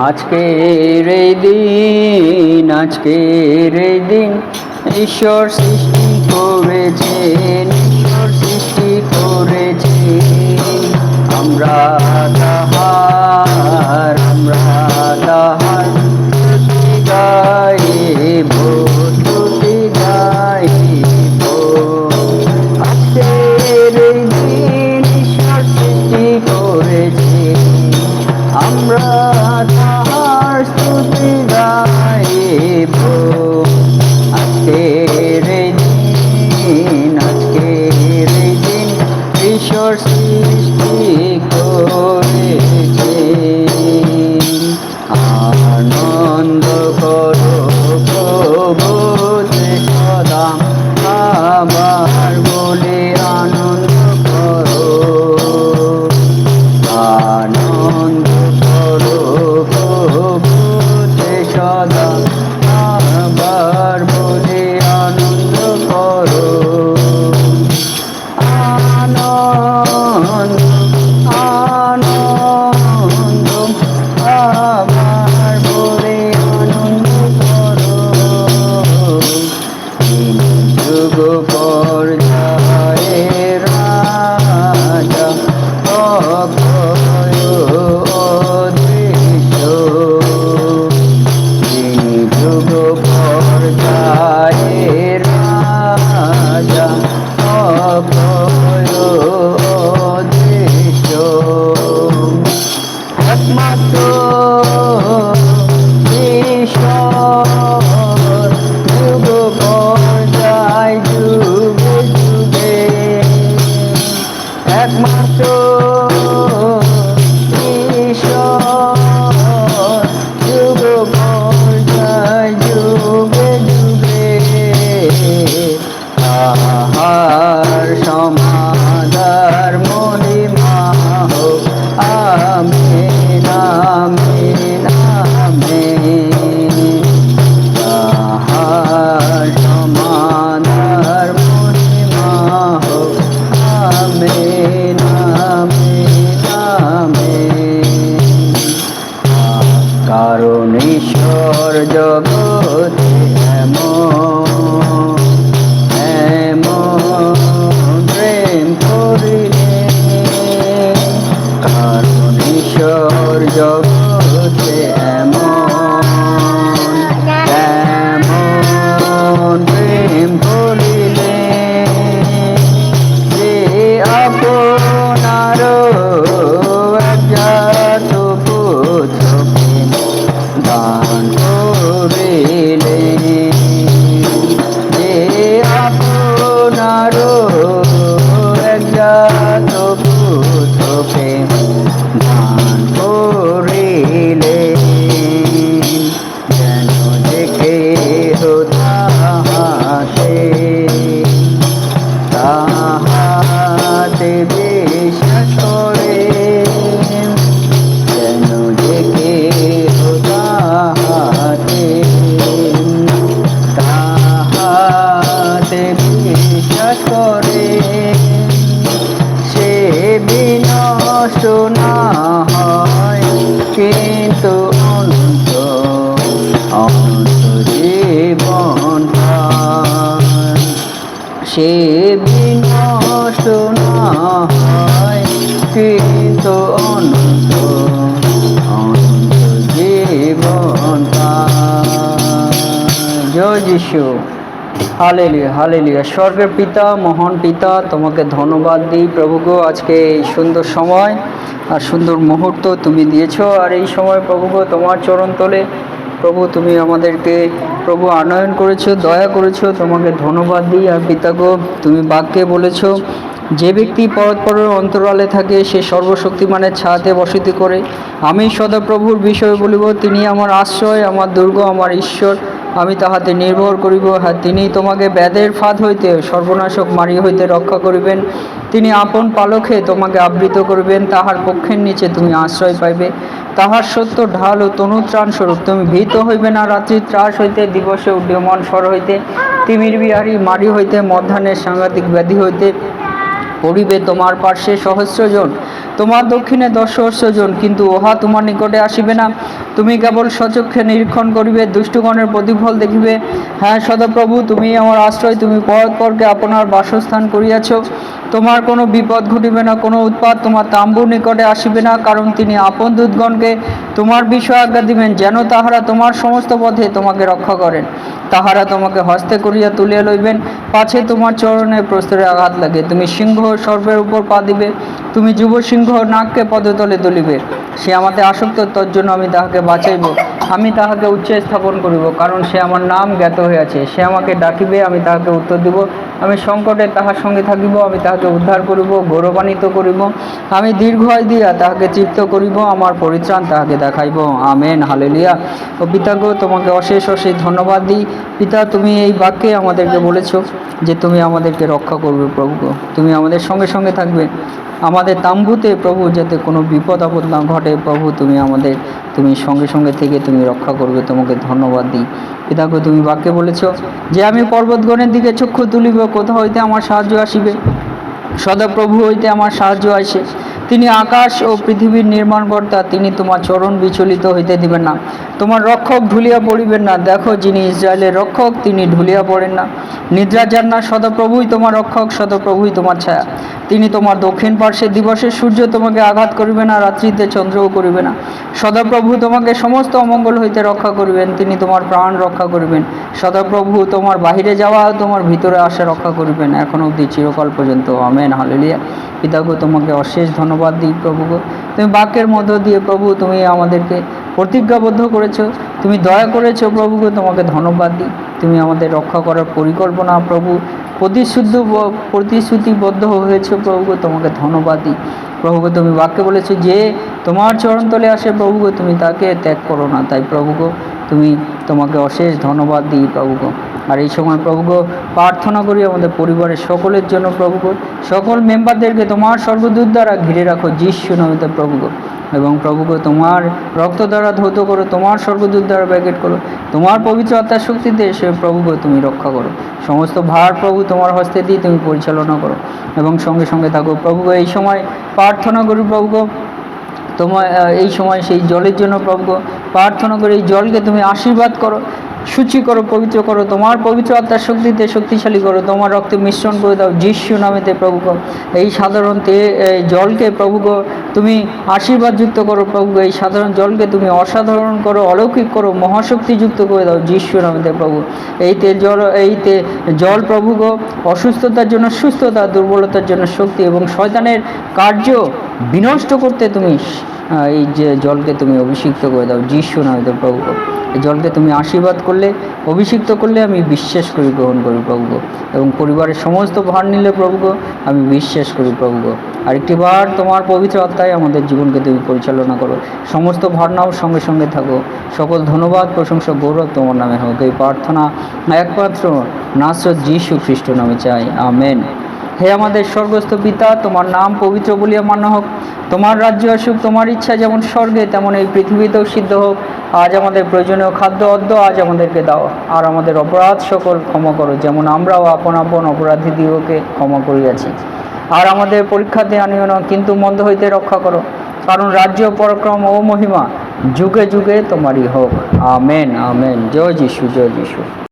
আজকের এই দিন আজকে এই দিন ঈশ্বর সৃষ্টি করেছেন, ঈশ্বর সৃষ্টি করেছেন। আমরা তাহার আমরা তাহার স্তুতি গাইব আজকের দিন আজকের দিন ঈশ্বর সৃষ্টি করেছে। আনন্দ করো প্রভুতে একমাত্র বিনষ্ট না হয় কিন্তু অন্ত অন্ত। সে বিনষ্ট না হয় কিন্তু অনন্ত অনন্ত জীবন হালেলিয়া হালেলিয়া। স্বর্গের পিতা, মহান পিতা, তোমাকে ধন্যবাদ দিই প্রভু গো। আজকে এই সুন্দর সময় আর সুন্দর মুহূর্ত তুমি দিয়েছ। আর এই সময় প্রভু গো, তোমার চরণ তলে প্রভু তুমি আমাদেরকে প্রভু আনয়ন করেছ, দয়া করেছ, তোমাকে ধন্যবাদ দিই। আর পিতা গো, তুমি বাক্যে বলেছ, যে ব্যক্তি পরস্পরের অন্তরালে থাকে, সে সর্বশক্তিমানের ছায়াতে বসতি করে। আমি সদাপ্রভুর বিষয়ে বলিব, তিনি আমার আশ্রয়, আমার দুর্গ, আমার ঈশ্বর। আমি তাহাতে নির্ভর করিব হ্যাঁ তিনি তোমাকে ব্যাধের ফাঁদ হইতে, সর্বনাশক মারি হইতে রক্ষা করিবেন। তিনি আপন পালকে তোমাকে আবৃত করিবেন, তাহার পক্ষের নিচে তুমি আশ্রয় পাইবে। তাহার সত্য ঢাল ও তনুত্রাণ স্বরূপ, তুমি ভীত হইবে না, রাত্রি ত্রাস হইতে, দিবসে উড্ডীয়মান স্বর হইতে, তিমির বিহারী মারি হইতে, মধ্যাহ্নের সাংঘাতিক ব্যাধি হইতে পড়িবে তোমার পার্শ্বে সহস্রজন তোমার দক্ষিণে দশ সহস্র জন, কিন্তু ওহা তোমার নিকটে আসিবে না। তুমি কেবল সচক্ষে নিরীক্ষণ করিবে, দুষ্টগণের প্রতিফল দেখিবে। হ্যাঁ সদাপ্রভু, তুমি আমার আশ্রয়, তুমি পরৎপরকে আপনার বাসস্থান করিয়াছ। তোমার কোনো বিপদ ঘটিবে না, কোনো উৎপাত তোমার তাম্বুর নিকটে আসিবে না, কারণ তিনি আপন দূতগণকে তোমার বিষয় আজ্ঞা দিবেন, যেন তাহারা তোমার সমস্ত পথে তোমাকে রক্ষা করেন। তাহারা তোমাকে হস্তে করিয়া তুলিয়া লইবেন, পাছে তোমার চরণে প্রস্তরে আঘাত লাগে। তুমি সিংহ সর্বের উপর পা দিবে, তুমি যুব সিংহ নাককে পদতলে তুলিবে। সে আমাতে আসক্ত তোর জন্য আমি তাহাকে বাঁচাইব। আমি তাহাকে উচ্চে স্থাপন করিব, কারণ সে আমার নাম জ্ঞাত হইয়াছে। সে আমাকে ডাকিবে, আমি তাহাকে উত্তর দিব। আমি সংকটে তাহার সঙ্গে থাকিব, আমি তাহাকে উদ্ধার করিব, গৌরবান্বিত করিব। আমি দীর্ঘায় দিয়া তাহাকে চিত্ত করিব, আমার পরিত্রাণ তাহাকে দেখাইব। Amen, hallelujah. ও পিতাগো, তোমাকে অশেষ অশেষ ধন্যবাদ দিই। পিতা, তুমি এই বাক্যে আমাদেরকে বলেছ যে তুমি আমাদেরকে রক্ষা করবে প্রভু তুমি আমাদের সঙ্গে সঙ্গে থাকবে। আমাদের তাম্বুতে প্রভু, যাতে কোনো বিপদ, আপদ না ঘটে, প্রভু, তুমি আমাদের, তুমি সঙ্গে সঙ্গে থেকে তুমি রক্ষা করবে, তোমাকে ধন্যবাদ দিই। পিতাকে তুমি বাক্যে বলেছ যে, আমি পর্বতগণের দিকে চক্ষু তুলিব, কোথাও হইতে আমার সাহায্য আসিবে। সদাপ্রভু হইতে আমার সাহায্য আসে তিনি আকাশ ও পৃথিবীর নির্মাণকর্তা, তিনি তোমার চরণ বিচলিত হইতে দিবেন না। তোমার রক্ষক ঢুলিয়া পড়িবেন না। দেখো, যিনি ইসরায়েলের রক্ষক, তিনি ঢুলিয়া পড়েন না। নিদ্রা যান না, সদাপ্রভুই তোমার রক্ষক, সদাপ্রভুই তোমার ছায়া। তিনি তোমার দক্ষিণ পার্শ্বে দিবসে সূর্য তোমাকে আঘাত করিবে না, রাত্রিতে চন্দ্রও করিবে না। সদাপ্রভু তোমাকে সমস্ত অমঙ্গল হইতে রক্ষা করিবেন, তিনি তোমার প্রাণ রক্ষা করিবেন। সদাপ্রভু তোমার বাহিরে যাওয়া, তোমার ভিতরে আসা রক্ষা করিবেন। এখন অবধি চিরকাল পর্যন্ত আমেন হালেলিয়া। পিতাগো, তোমাকে অশেষ ধন্যবাদ দিই প্রভুগো। তুমি বাক্যের মধ্য দিয়ে প্রভু, তুমি আমাদেরকে প্রতিজ্ঞাবদ্ধ করেছ। তুমি দয়া করেছ প্রভুগো, তোমাকে ধন্যবাদ দিই। তুমি আমাদের রক্ষা করার পরিকল্পনা প্রভু, প্রতিশুদ্ধ প্রতিশ্রুতিবদ্ধ হয়েছে প্রভুগো, তোমাকে ধন্যবাদ দিই। প্রভুগো, তুমি বাক্যে বলেছ যে তোমার চরণতলে আসে প্রভুগো, তুমি তাকে ত্যাগ করো না তাই প্রভুগো, তুমি তোমাকে অশেষ ধন্যবাদ দিই প্রভুগো। আর এই সময় প্রভুগো প্রার্থনা করি আমাদের পরিবারের সকলের জন্য প্রভুগো সকল মেম্বারদেরকে তোমার স্বর্গদূত দ্বারা ঘিরে রাখো, যিশু নামিতে প্রভুগো এবং প্রভুগো তোমার রক্ত দ্বারা ধৌত করো, তোমার স্বর্গদূত দ্বারা ব্যাকেট করো, তোমার পবিত্র আত্মার শক্তিতে এসে প্রভুগো তুমি রক্ষা করো। সমস্ত ভার প্রভু তোমার হস্তে দিয়ে তুমি পরিচালনা করো। এবং সঙ্গে সঙ্গে থাকো প্রভুগো এই সময় প্রার্থনা করি প্রভুগো তোমার এই সময় সেই জলের জন্য প্রভু প্রার্থনা করে, এই জলকে তুমি আশীর্বাদ করো। সূচি করো, পবিত্র করো, তোমার পবিত্র আত্মার শক্তিতে শক্তিশালী করো, তোমার রক্তে মিশ্রণ করে দাও, যিশু নামেতে প্রভু এই সাধারণ তে- জলকে প্রভু গো তুমি আশীর্বাদযুক্ত করো প্রভু এই সাধারণ জলকে তুমি অসাধারণ করো, অলৌকিক করো, মহাশক্তিযুক্ত করে দাও, যিশু নামেতে প্রভু। এই তেল জল, এই তে জল প্রভু অসুস্থতার জন্য সুস্থতা, দুর্বলতার জন্য শক্তি এবং শয়তানের কার্য বিনষ্ট করতে তুমি এই যে জলকে তুমি অভিষিক্ত করে দাও, যিশু নামে তো প্রভু। জলকে তুমি আশীর্বাদ করলে, অভিষিক্ত করলে আমি বিশ্বাস করি গ্রহণ করি প্রভু এবং পরিবারের সমস্ত ভার নিলে প্রভু আমি বিশ্বাস করি প্রভু গো। আরেকটি বার তোমার পবিত্র আত্মায় আমাদের জীবনকে তুমি পরিচালনা করো। সমস্ত ভার নাও, সঙ্গে সঙ্গে থাকো। সকল ধন্যবাদ, প্রশংসা, গৌরব তোমার নামে হোক। এই প্রার্থনা একমাত্র নাসরত যিশু খ্রিস্ট নামে চাই। আমেন। হে আমাদের স্বর্গস্থ পিতা, তোমার নাম পবিত্র বলিয়া মান্য হোক। তোমার রাজ্য আসুক, তোমার ইচ্ছা যেমন স্বর্গে, তেমন এই পৃথিবীতেও সিদ্ধ হোক। আজ আমাদের প্রয়োজনীয় খাদ্য অদ্য আজ আমাদেরকে দাও। আর আমাদের অপরাধ সকল ক্ষমা করো, যেমন আমরাও আপন আপন অপরাধী দিওকে ক্ষমা করিয়াছি। আর আমাদের পরীক্ষাতে আনিও না, কিন্তু মন্দ হইতে রক্ষা করো। কারণ রাজ্য, পরাক্রম ও মহিমা যুগে যুগে তোমারই হোক। Amen amen. জয় যিশু জয় যিশু।